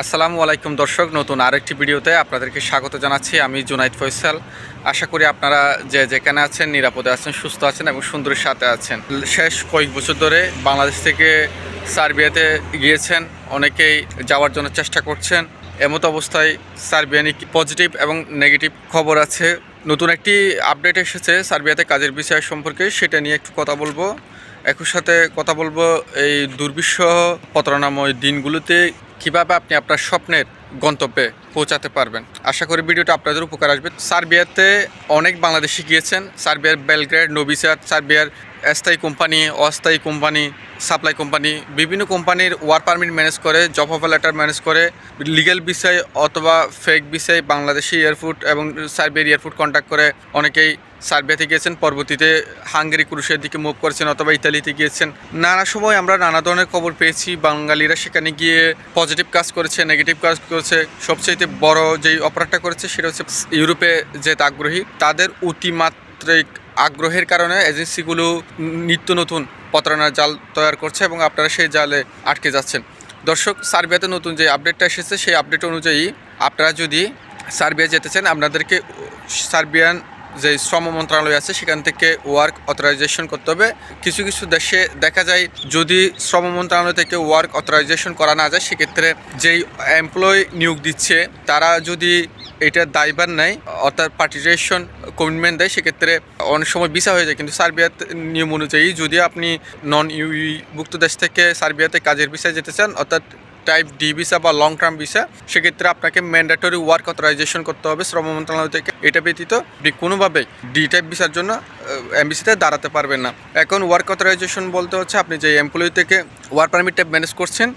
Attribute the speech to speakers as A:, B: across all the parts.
A: আসসালামু আলাইকুম দর্শক, নতুন আরেকটি ভিডিওতে আপনাদেরকে স্বাগত জানাচ্ছি। আমি জুনাইদ ফয়সাল। আশা করি আপনারা যে যেখানে আছেন, নিরাপদে আছেন, সুস্থ আছেন এবং সুন্দরের সাথে আছেন। শেষ কয়েক বছর ধরে বাংলাদেশ থেকে সার্বিয়াতে গিয়েছেন। অনেকেই যাওয়ার জন্য চেষ্টা করছেন। এমতো অবস্থায় সার্বিয়া নিয়ে পজিটিভ এবং নেগেটিভ খবর আছে। নতুন একটি আপডেট এসেছে সার্বিয়াতে কাজের বিষয় সম্পর্কে, সেটা নিয়ে একটু কথা বলব। একই সাথে কথা বলব এই দুর্বিষহ প্রতারণাময় দিনগুলোতে কীভাবে আপনি আপনার স্বপ্নের গন্তব্যে পৌঁছাতে পারবেন। আশা করি ভিডিওটা আপনাদের উপকার আসবে। সার্বিয়াতে অনেক বাংলাদেশি গিয়েছেন। সার্বিয়ার বেলগ্রেড নবিসাত সার্বিয়ার স্থায়ী কোম্পানি, অস্থায়ী কোম্পানি, সাপ্লাই কোম্পানি, বিভিন্ন কোম্পানির ওয়ার পারমিট ম্যানেজ করে, জব অফার লেটার ম্যানেজ করে, লিগ্যাল বিষয় অথবা ফেক বিষয় বাংলাদেশি এয়ারফুট এবং সার্বিয়ার এয়ারফুট কন্ট্যাক্ট করে। অনেকেই সার্বিয়াতে গিয়েছেন, পরবর্তীতে হাঙ্গেরি ক্রুশের দিকে মুভ করেছেন অথবা ইতালিতে গিয়েছেন। নানা সময় আমরা নানা ধরনের খবর পেয়েছি, বাঙালিরা সেখানে গিয়ে পজিটিভ কাজ করেছে নেগেটিভ কাজ করেছে। সবচেয়ে বড় যেই অপরাধটা করেছে, সেটা হচ্ছে ইউরোপে যেতে আগ্রহী, তাদের অতিমাত্রিক আগ্রহের কারণে এজেন্সিগুলো নিত্য নতুন প্রতারণার জাল তৈরি করছে এবং আপনারা সেই জালে আটকে যাচ্ছেন। দর্শক, সার্বিয়াতে নতুন যে আপডেটটা এসেছে, সেই আপডেট অনুযায়ী আপনারা যদি সার্বিয়া যেতে চান, আপনাদেরকে সার্বিয়ান যে শ্রম মন্ত্রণালয় আছে, সেখান থেকে ওয়ার্ক অথরাইজেশন করতে হবে। কিছু কিছু দেশে দেখা যায়, যদি শ্রম মন্ত্রণালয় থেকে ওয়ার্ক অথরাইজেশন করা না যায়, সেক্ষেত্রে যেই এমপ্লয় নিয়োগ দিচ্ছে, তারা যদি এটা দায়ভার নেয়, অর্থাৎ পার্টিসিপেশন কমিটমেন্ট দেয়, সেক্ষেত্রে অনেক সময় ভিসা হয়ে যায়। কিন্তু সার্বিয়ার নিয়ম অনুযায়ী যদি আপনি নন ইউভুক্ত দেশ থেকে সার্বিয়াতে কাজের ভিসায় যেতে চান, অর্থাৎ টাইপ ডি ভিসা বা লং টার্ম ভিসা সেক্ষেত্রে আপনাকে ম্যান্ডেটরি ওয়ার্ক অথরাইজেশন করতে হবে শ্রম মন্ত্রণালয় থেকে। এটা ব্যতীত আপনি কোনোভাবেই ডি টাইপ ভিসার জন্য এমবিসিতে দাঁড়াতে পারবেন না। এখন ওয়ার্ক অথরাইজেশন বলতে হচ্ছে আপনি যে এমপ্লয়ি থেকে ওয়ার্ক পারমিট ম্যানেজ করছেন,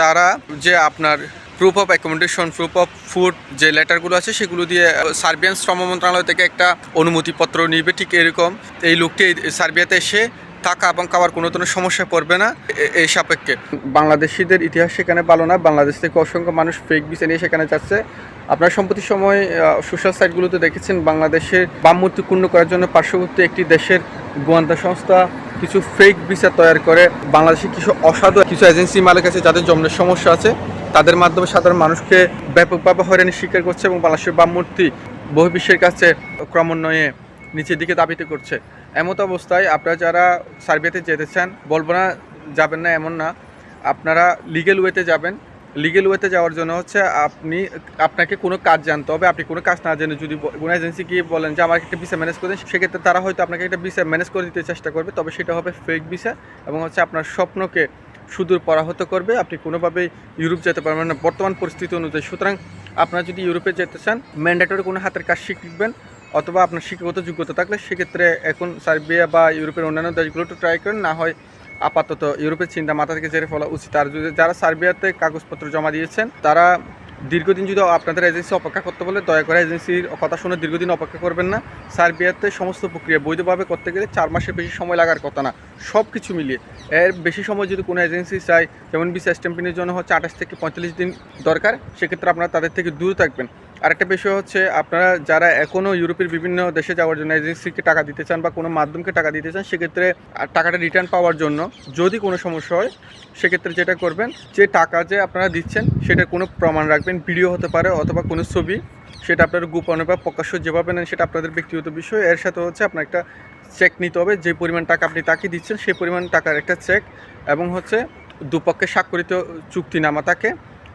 A: তারা যে আপনার proof of accommodation proof of food যে লেটারগুলো আছে সেগুলো দিয়ে সার্বিয়ান শ্রম মন্ত্রণালয় থেকে একটা অনুমতিপত্র নিবে, ঠিক এরকম। এই লোকটি সার্বিয়াতে এসে থাকা এবং খাওয়ার কোনো ধরনের সমস্যায় পড়বে না এই সাপেক্ষে। বাংলাদেশিদের ইতিহাস সেখানে ভালো না, বাংলাদেশ থেকে অসংখ্য মানুষ ফেক ভিসা নিয়ে সেখানে যাচ্ছে। আপনার সম্প্রতি সময় সোশ্যাল সাইটগুলোতে দেখেছেন, বাংলাদেশের বামমূর্তি পূর্ণ করার জন্য পার্শ্ববর্তী একটি দেশের গোয়েন্দা সংস্থা কিছু ফেক ভিসা তৈরি করে। বাংলাদেশের কিছু অসাধু, কিছু এজেন্সি মালিক আছে যাদের জন্মের সমস্যা আছে। তাদের মাধ্যমে সাধারণ মানুষকে ব্যাপকভাবে হয়রানি স্বীকার করছে এবং বাংলাদেশের বামমূর্তি বহির্বিশ্বের কাছে ক্রমান্বয়ে নিচের দিকে দাবিতে করছে। এমত অবস্থায় আপনারা যারা সার্বিয়াতে যেতে চান, বলব না যাবেন না, এমন না। আপনারা লিগেল ওয়েতে যাবেন। লিগেল ওয়েতে যাওয়ার জন্য হচ্ছে আপনি, আপনাকে কোনো কাজ জানতে হবে। আপনি কোনো কাজ না জেনে যদি কোনো এজেন্সি গিয়ে বলেন যে আমার একটা ভিসা ম্যানেজ করে সেক্ষেত্রে তারা হয়তো আপনাকে একটা ভিসা ম্যানেজ করে দিতে চেষ্টা করবে। তবে সেটা হবে ফেক ভিসা এবং হচ্ছে আপনার স্বপ্নকে সুদূর পরাহত করবে, আপনি কোনোভাবেই ইউরোপ যেতে পারবেন না। বর্তমান পরিস্থিতি অনুযায়ী, সুতরাং আপনারা যদি ইউরোপে যেতে চান ম্যান্ডেটরি কোনো হাতের কাজ শিখবেন অথবা আপনার শিক্ষাগত যোগ্যতা থাকলে, সেক্ষেত্রে এখন সার্বিয়া বা ইউরোপের অন্যান্য দেশগুলো একটু ট্রাই করেন, না হয় আপাতত ইউরোপের চিন্তা মাথা থেকে জেরে ফেলা উচিত। আর যদি যারা সার্বিয়াতে কাগজপত্র জমা দিয়েছেন, তারা দীর্ঘদিন যদি আপনাদের এজেন্সি অপেক্ষা করতে বলে, দয়া করে এজেন্সির কথা শুনে দীর্ঘদিন অপেক্ষা করবেন না। সার্বিয়াতে সমস্ত প্রক্রিয়া বৈধভাবে করতে গেলে চার মাসের বেশি সময় লাগার কথা না। সব কিছু মিলিয়ে। এর বেশি সময় যদি কোনো এজেন্সি চায়, যেমন বিশ্বাস স্ট্যাম্পিংয়ের জন্য হচ্ছে আঠাশ থেকে পঁয়তাল্লিশ দিন দরকার, সেক্ষেত্রে আপনারা তাদের থেকে দূরে থাকবেন। আরেকটা বিষয় হচ্ছে, আপনারা যারা এখনও ইউরোপের বিভিন্ন দেশে যাওয়ার জন্য এজেন্সিকে টাকা দিতে চান বা কোনো মাধ্যমকে টাকা দিতে চান, সেক্ষেত্রে টাকাটা রিটার্ন পাওয়ার জন্য যদি কোনো সমস্যা হয়, সেক্ষেত্রে যেটা করবেন, যে টাকা যে আপনারা দিচ্ছেন, সেটা কোনো প্রমাণ রাখবেন, ভিডিও হতে পারে অথবা কোনো ছবি, সেটা আপনার গোপনে বা প্রকাশ্য যেভাবে নেন, সেটা আপনাদের ব্যক্তিগত বিষয়। এর সাথে হচ্ছে আপনার একটা চেক নিতে হবে, যে পরিমাণ টাকা আপনি তাকে দিচ্ছেন সেই পরিমাণ টাকার একটা চেক এবং হচ্ছে দুপক্ষে স্বাক্ষরিত চুক্তিনামা থাকে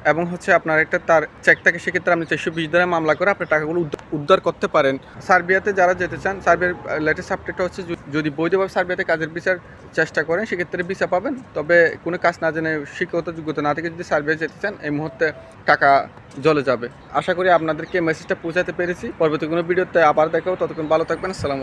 A: এবং হচ্ছে আপনার একটা তার চেক থাকে, সেক্ষেত্রে আপনি চারশো বিশ দ্বারা মামলা করে আপনার টাকাগুলো উদ্ধার- করতে পারেন। সার্বিয়াতে যারা যেতে চান, সার্বিয়ার লেটেস্ট আপডেটটা হচ্ছে যদি- যদি বৈধভাবে সার্বিয়াতে কাজের বিচার চেষ্টা করেন, সেক্ষেত্রে ভিসা পাবেন। তবে কোনো কাজ না জেনে শিক্ষাগত যোগ্যতা না থেকে যদি সার্বিয়া যেতে চান, এই মুহূর্তে টাকা জলে যাবে। আশা করি আপনাদেরকে মেসেজটা পৌঁছাতে পেরেছি। পরবর্তী কোনো ভিডিওতে আবার দেখাও ততক্ষণ ভালো থাকবেন। আসসালাম